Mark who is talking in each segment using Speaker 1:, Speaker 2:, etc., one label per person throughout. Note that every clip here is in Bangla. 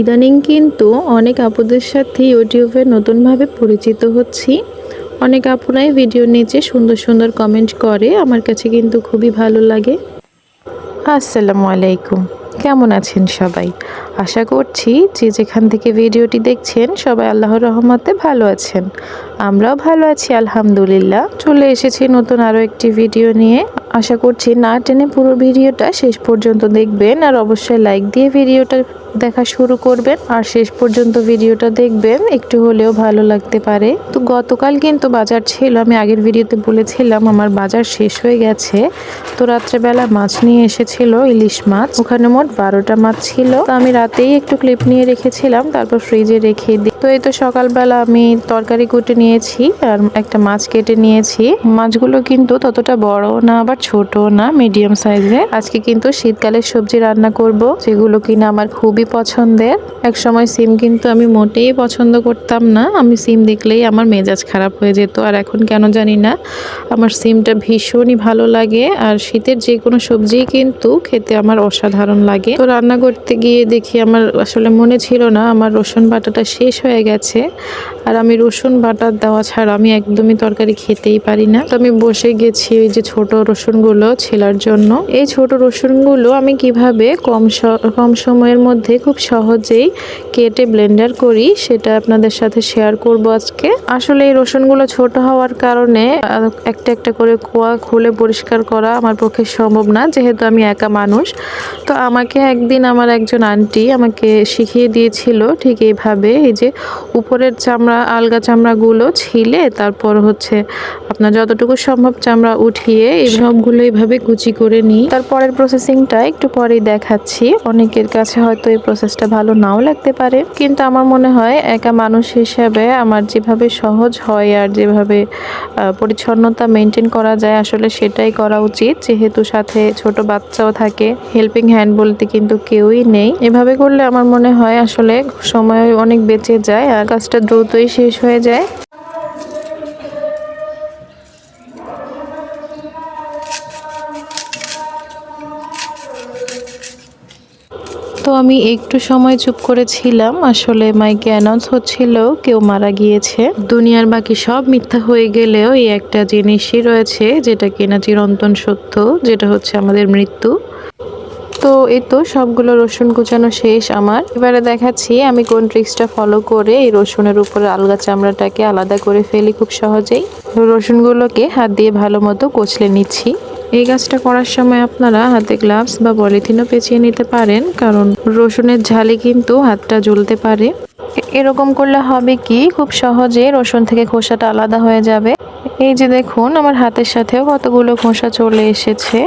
Speaker 1: ইদানিং কিন্তু অনেক আপুদের সাথে ইউটিউবে নতুনভাবে পরিচিত হচ্ছি। অনেক আপুরাই ভিডিওর নিচে সুন্দর সুন্দর কমেন্ট করে। আমার কাছে কিন্তু খুবই ভালো লাগে। আসসালামু আলাইকুম। কেমন আছেন সবাই? আশা করছি যে যেখান থেকে ভিডিওটি দেখছেন সবাই আল্লাহর রহমতে ভালো আছেন। আমরাও ভালো আছি, আলহামদুলিল্লাহ। চলে এসেছি নতুন আরও একটি ভিডিও নিয়ে। আশা করছি না টেনে পুরো ভিডিওটা শেষ পর্যন্ত দেখবেন। আর অবশ্যই লাইক দিয়ে ভিডিওটা দেখা শুরু করবেন আর শেষ পর্যন্ত ভিডিওটা দেখবেন। একটু হলেও ভালো লাগতে পারে। তো গতকাল কিন্তু বাজার ছিল, আমি আগের ভিডিওতে বলেছিলাম আমার বাজার শেষ হয়ে গেছে। তো রাত্রেবেলা মাছ নিয়ে এসেছিল, ইলিশ মাছ। ওখানে মোট বারোটা মাছ ছিল। তো আমি রাতেই একটু ক্লিপ নিয়ে রেখেছিলাম, তারপর ফ্রিজে রেখে দিই। তো এই তো সকালবেলা আমি তরকারি কুটে নিয়েছি আর একটা মাছ কেটে নিয়েছি। মাছগুলো কিন্তু ততটা বড় না, আবার ছোট না মিডিয়াম সাইজের আজকে কিন্তু শীতকালের সবজি রান্না করব, যেগুলো কিনা আমার খুবই পছন্দের। এক সময় সিম কিন্তু আমি মোটেই পছন্দ করতাম না। আমি সিম দেখলেই আমার মেজাজ খারাপ হয়ে যেত। আর এখন কেন জানি না, আমার সিমটা ভীষণই ভালো লাগে। আর শীতের যে কোনো সবজি কিন্তু খেতে আমার অসাধারণ লাগে। তো রান্না করতে গিয়ে দেখি আমার আসলে মনে ছিল না, আমার রসুন বাটাটা শেষ হয়ে গেছে। আর আমি রসুন বাটা দেওয়া ছাড়া আমি একদমই তরকারি খেতেই পারি না। তো আমি বসে গেছি ওই যে ছোট রসুনগুলো ছেলার জন্য। এই ছোট রসুনগুলো আমি কীভাবে কম কম সময়ের মধ্যে খুব সহজেই কেটে ব্লেন্ডার করি, সেটা আপনাদের সাথে শেয়ার করব আজকে। আসলে এই রসুনগুলো ছোট হওয়ার কারণে একটা একটা করে কোয়া খুলে পরিষ্কার করা আমার পক্ষে সম্ভব না, যেহেতু আমি একা মানুষ। তো আমাকে একদিন আমার একজন আন্টি আমাকে শিখিয়ে দিয়েছিল ঠিক এইভাবে, এই যে উপরের চামড়া, আলগা চামড়াগুলো ছিলে, তারপর হচ্ছে আপনার যতটুকু সম্ভব চামড়া উঠিয়ে এই সবগুলো এইভাবে কুচি করে নিই। তারপরের প্রসেসিংটা একটু পরেই দেখাচ্ছি, অনেকের কাছে হয়তো এই প্রসেসটা ভালো নাও লাগতে পারে। কিন্তু আমার মনে হয় একা মানুষ হিসেবে আমার যেভাবে সহজ হয় আর যেভাবে পরিচ্ছন্নতা মেনটেন করা যায় আসলে সেটাই করা উচিত। যেহেতু সাথে ছোট বাচ্চাও থাকে হেল্পিং হ্যান্ড বলতে কিন্তু কেউই নেই। এভাবে করলে আমার মনে হয় আসলে সময় অনেক বেঁচে যায় আর কাজটা দ্রুতই শেষ হয়ে যায়। তো আমি একটু সময় চুপ করেছিলাম। আসলে মাইকে অ্যানাউন্স হচ্ছিল, কেউ মারা গিয়েছে। দুনিয়ার বাকি সব মিথ্যা হয়ে গেলেও এই একটা জিনিসই রয়েছে, যেটা কিনা চিরন্তন সত্য, যেটা হচ্ছে আমাদের মৃত্যু। তো এই তো সবগুলো রসুন কুচানো শেষ আমার। এবারে দেখাচ্ছি আমি কোন ট্রিক্সটা ফলো করে এই রসুনের উপরে আলগা চামড়াটাকে আলাদা করে ফেলি খুব সহজেই। রসুনগুলোকে হাত দিয়ে ভালো মতো কচলে নিচ্ছি। এই গাছটা করার সময় আপনারা হাতে গ্লাভস বা পলিথিনও পেঁচিয়ে নিতে পারেন, কারণ রসুনের ঝালে কিন্তু হাতটা জ্বলতে পারে। এরকম করলে হবে কি, খুব সহজে রসুন থেকে খোসাটা আলাদা হয়ে যাবে। এই যে দেখুন, আমার হাতের সাথেও কতগুলো খোসা চলে এসেছে।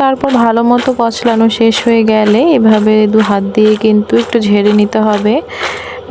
Speaker 1: তারপর ভালো মতো কচলানো শেষ হয়ে গেলে এভাবে দু হাত দিয়ে কিন্তু একটু ঝেড়ে নিতে হবে।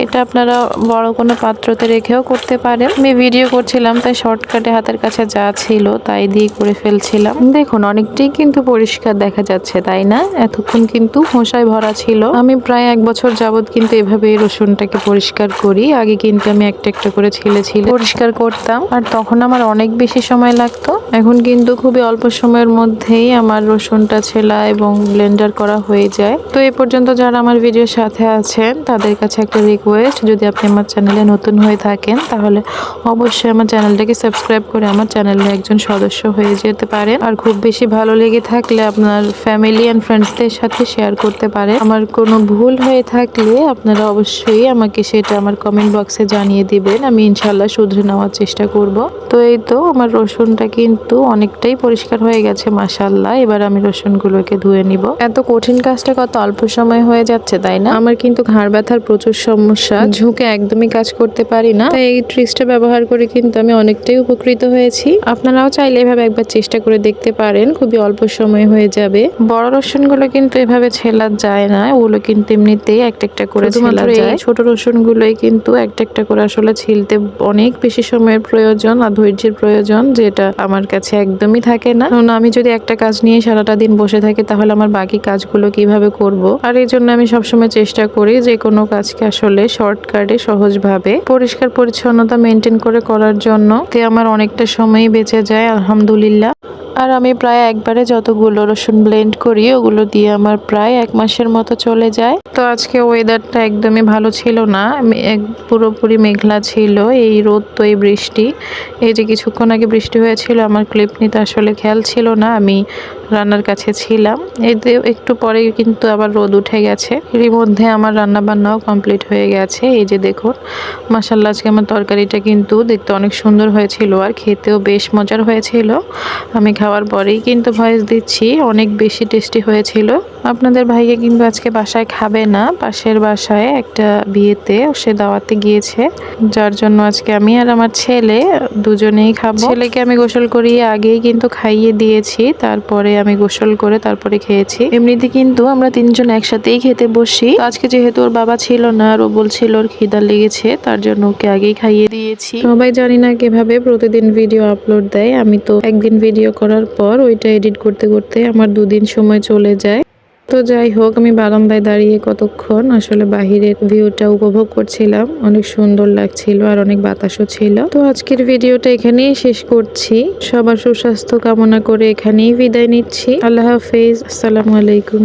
Speaker 1: এটা আপনারা বড় কোনো পাত্রতে রেখেও করতে পারেন। আমি ভিডিও করছিলাম, তাই শর্টকাটে হাতের কাছে যা ছিল তাই দিয়ে করে ফেলছিলাম। দেখুন, অনেকটাই কিন্তু পরিষ্কার দেখা যাচ্ছে, তাই না? এতক্ষণ কিন্তু হোসায় ভরা ছিল। আমি প্রায় এক বছর যাবত কিন্তু এভাবে রসুনটাকে পরিষ্কার করি। আগে কিন্তু আমি একটা একটা করে ছিলে ছিলে পরিষ্কার করতাম। আর তখন আমার অনেক বেশি সময় লাগতো। এখন কিন্তু খুবই অল্প সময়ের মধ্যেই আমার রসুনটা ছেলা এবং ব্লেন্ডার করা হয়ে যায়। তো এ পর্যন্ত যারা আমার ভিডিওর সাথে আছেন, তাদের কাছে একটা রিকোয়েস্ট যদি আপনি আমার চ্যানেলে নতুন হয়ে থাকেন, তাহলে অবশ্যই আমার চ্যানেলটাকে সাবস্ক্রাইব করে আমার চ্যানেলে একজন সদস্য হয়ে যেতে পারেন। আর খুব বেশি ভালো লেগে থাকলে আপনার ফ্যামিলি অ্যান্ড ফ্রেন্ডসদের সাথে শেয়ার করতে পারে আমার কোনো ভুল হয়ে থাকলে আপনারা অবশ্যই আমাকে সেটা আমার কমেন্ট বক্সে জানিয়ে দিবেন। আমি ইনশাল্লাহ শুধরে নেওয়ার চেষ্টা করব। তো এই তো, আমার রসুনটা কিন্তু অনেকটাই পরিষ্কার হয়ে গেছে মাসাল্লাহ এবার আমি রসুনগুলোকে ধুয়ে নিব। এত কঠিন কাজটা কত অল্প সময় হয়ে যাচ্ছে, তাই না? আমার কিন্তু ঘাড় ব্যথার প্রচুর সমস্যা ঝুঁকে একদমই কাজ করতে পারি না। তাই এই ট্রিক্সটা ব্যবহার করে কিন্তু আমি অনেকটাই উপকৃত হয়েছি। আপনারাও চাইলে এভাবে একবার চেষ্টা করে দেখতে পারেন। খুবই অল্প সময় হয়ে যাবে। বড় রসুনগুলো কিন্তু এভাবে ছেলা যায় না। ওগুলো কিন্তু এমনিতেই একটা একটা করে ছেলা যায়। ছোট রসুনগুলোই কিন্তু একটা একটা করে আসলে ছিলতে অনেক বেশি সময়ের প্রয়োজন আর ধৈর্যের প্রয়োজন যেটা আমার কাছে একদমই থাকে না। কারণ আমি যদি একটা কাজ নিয়ে সারাটা দিন বসে থাকি তাহলে আমার বাকি কাজগুলো কীভাবে করব? আর এই জন্য আমি সবসময় চেষ্টা করি যে কোনো কাজকে আসলে চলে শর্টকাটে, সহজভাবে, পরিষ্কার পরিচ্ছন্নতা মেনটেন করে করার জন্য। তে আমার অনেকটা সময় বেঁচে যায়, আলহামদুলিল্লাহ। আর আমি প্রায় একবারে যতগুলো রসুন ব্লেন্ড করি, ওগুলো দিয়ে আমার প্রায় এক মাসের মতো চলে যায়। তো আজকে ওয়েদারটা একদমই ভালো ছিল না। এক পুরোপুরি মেঘলা ছিল, এই রোদ তো এই বৃষ্টি। এই যে কিছুক্ষণ আগে বৃষ্টি হয়েছিল, আমার ক্লিপ নিতে আসলে খেয়াল ছিল না, আমি রান্নার কাছে ছিলাম। এতে একটু পরে কিন্তু আবার রোদ উঠে গেছে। এরই মধ্যে আমার রান্না বান্নাও কমপ্লিট হয়ে গেছে। এই যে দেখুন মাসাল্লাহ আজকে আমার তরকারিটা কিন্তু দেখতে অনেক সুন্দর হয়েছিল আর খেতেও বেশ মজার হয়েছিল। আমি খাওয়ার পরেই কিন্তু ভয়েস দিচ্ছি অনেক বেশি টেস্টি হয়েছিল। আপনাদের ভাইকে কিন্তু আজকে বাসায় খাবে না। পাশের বাসায় একটা বিয়েতে সে দাওয়াতে গিয়েছে। যার জন্য আজকে আমি আর আমার ছেলে দুজনেই খাব। ছেলেকে আমি গোসল করিয়ে আগেই কিন্তু খাইয়ে দিয়েছি। তারপরে আমি গোসল করে তারপরে খেয়েছি। এমনিতে কিন্তু আমরা তিনজন একসাথেই খেতে বসি। আজকে যেহেতু ওর বাবা ছিল না, আর ও বলছিল ওর খিদা লেগেছে, তার জন্য ওকে আগেই খাইয়ে দিয়েছি। সবাই জানি না কীভাবে প্রতিদিন ভিডিও আপলোড দেয়। আমি তো একদিন ভিডিও করার পর ওইটা এডিট করতে করতে আমার দুদিন সময় চলে যায়। তো যাই হোক, আমি বারান্দায় দাঁড়িয়ে কতক্ষণ আসলে বাহিরের ভিউটা উপভোগ করছিলাম। অনেক সুন্দর লাগছিল আর অনেক বাতাসও ছিল। তো আজকের ভিডিওটা এখানেই শেষ করছি। সবার সুস্বাস্থ্য কামনা করে এখানেই বিদায় নিচ্ছি। আল্লাহ হাফেজ। আসসালামু আলাইকুম।